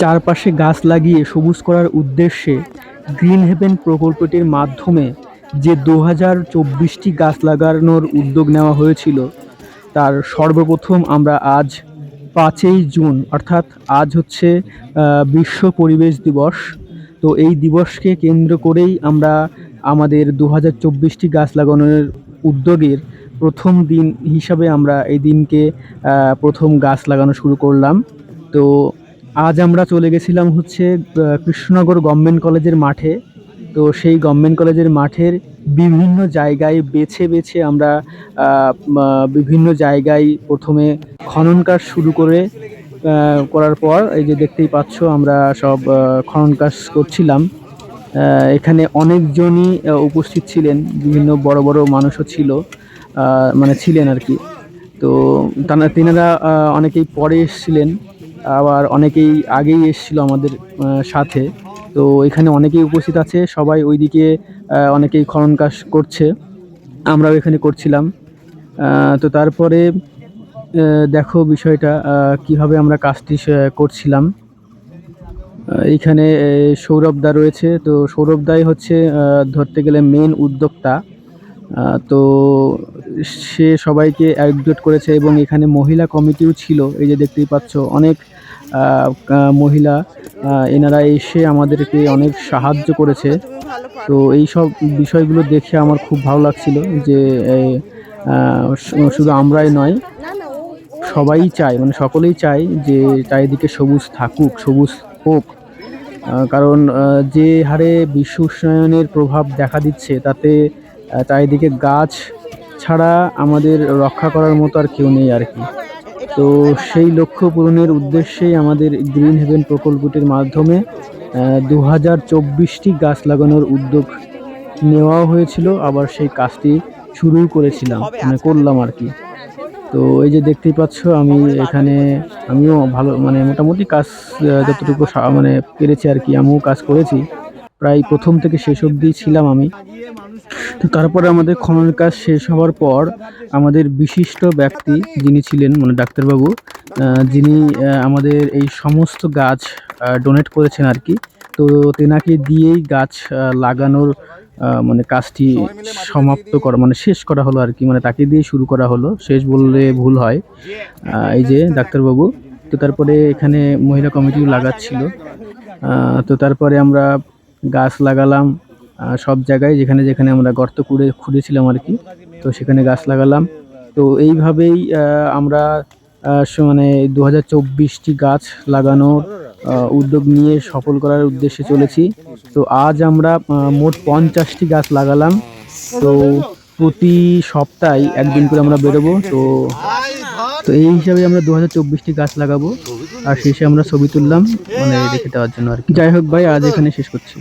চারপাশে গাছ লাগিয়ে সবুজ করার উদ্দেশ্যে গ্রিন হেভেন প্রকল্পটির মাধ্যমে যে দু হাজার চব্বিশটি গাছ লাগানোর উদ্যোগ নেওয়া হয়েছিল, তার সর্বপ্রথম আমরা আজ পাঁচই জুন, অর্থাৎ আজ হচ্ছে বিশ্ব পরিবেশ দিবস। তো এই দিবসকে কেন্দ্র করেই আমরা আমাদের দু হাজার চব্বিশটি গাছ লাগানোর উদ্যোগের প্রথম দিন হিসাবে আমরা এই দিনকে প্রথম গাছ লাগানো শুরু করলাম। তো আজ আমরা চলে গেছিলাম হচ্ছে কৃষ্ণনগর গভর্নমেন্ট কলেজের মাঠে। তো সেই গভর্নমেন্ট কলেজের মাঠের বিভিন্ন জায়গায় বেছে বেছে আমরা বিভিন্ন জায়গায় প্রথমে খনন কাজ শুরু করে করার পর এই যে দেখতেই পাচ্ছ আমরা সব খনন কাজ করছিলাম। এখানে অনেকজনই উপস্থিত ছিলেন, বিভিন্ন বড় বড় মানুষও ছিল মানে ছিলেন আর কি। তো তেনারা অনেকেই পরে এসেছিলেন। আবার অনেকেই আগেই এসেছিল আমাদের সাথে। তো এখানে অনেকেই উপস্থিত আছে সবাই ওইদিকে অনেকেই খনন কাজ করছে। আমরাও এখানে করছিলাম। তো তারপরে দেখো বিষয়টা কীভাবে আমরা কাজটি করছিলাম। এইখানে আহ, সৌরভদা রয়েছে। তো সৌরভদাই হচ্ছে ধরতে গেলে মেন উদ্যোক্তা। তো সে সবাইকে একজোট করেছে এবং এখানে মহিলা কমিটিও ছিল, এই যে দেখতেই পাচ্ছ, অনেক মহিলা এনারা এসে আমাদেরকে অনেক সাহায্য করেছে। তো এই সব বিষয়গুলো দেখে আমার খুব ভালো লাগছিল যে শুধু আমরাই নয়, সবাই চায় মানে সকলেই চায় যে চারিদিকে সবুজ থাকুক, সবুজ হোক। কারণ যে হারে বিশ্ব উষ্ণায়নের প্রভাব দেখা দিচ্ছে, তাতে চারিদিকে গাছ ছাড়া আমাদের রক্ষা করার মতো আর কেউ নেই আর কি। তো সেই লক্ষ্য পূরণের উদ্দেশ্যেই আমাদের গ্রিন হেভেন প্রকল্পটির মাধ্যমে দু হাজার চব্বিশটি গাছ লাগানোর উদ্যোগ নেওয়া হয়েছিল। আবার সেই কাজটি শুরু করেছিলাম মানে করলাম আর কি। তো এই যে দেখতেই পাচ্ছ, আমি এখানে, আমিও ভালো মানে মোটামুটি কাজ যতটুকু মানে পেরেছি আর কি, আমিও কাজ করেছি। প্রায় প্রথম থেকে শেষ অবধি ছিলাম আমি। তো তারপরে আমাদের খনন কাজ শেষ হওয়ার পর আমাদের বিশিষ্ট ব্যক্তি যিনি ছিলেন মানে ডাক্তারবাবু যিনি আমাদের এই সমস্ত গাছ ডোনেট করেছেন আর কি। তো তেনাকে দিয়েই গাছ লাগানোর মানে কাজটি সমাপ্ত করা মানে শেষ করা হলো আর কি মানে তাকে দিয়ে শুরু করা হলো। শেষ বললে ভুল হয়। এই যে ডাক্তারবাবু, তো তারপরে এখানে মহিলা কমিটিও লাগাচ্ছিল। তো তারপরে আমরা গাছ লাগালাম সব জায়গায় যেখানে যেখানে আমরা গর্ত করে খুঁড়েছিলাম আর কি, তো সেখানে গাছ লাগালাম। তো এইভাবেই আমরা মানে দু হাজার চব্বিশটি গাছ লাগানোর উদ্যোগ নিয়ে সফল করার উদ্দেশ্যে চলেছি। তো আজ আমরা মোট পঞ্চাশটি গাছ লাগালাম। তো প্রতি সপ্তাহে একদিন করে আমরা বেরোবো। তো তো এই হিসাবে আমরা দু হাজার চব্বিশটি গাছ লাগাবো। আর শেষে আমরা ছবি তুললাম মানে রেখে দেওয়ার জন্য আর কি। যাই হোক ভাই, আজ এখানে শেষ করছি।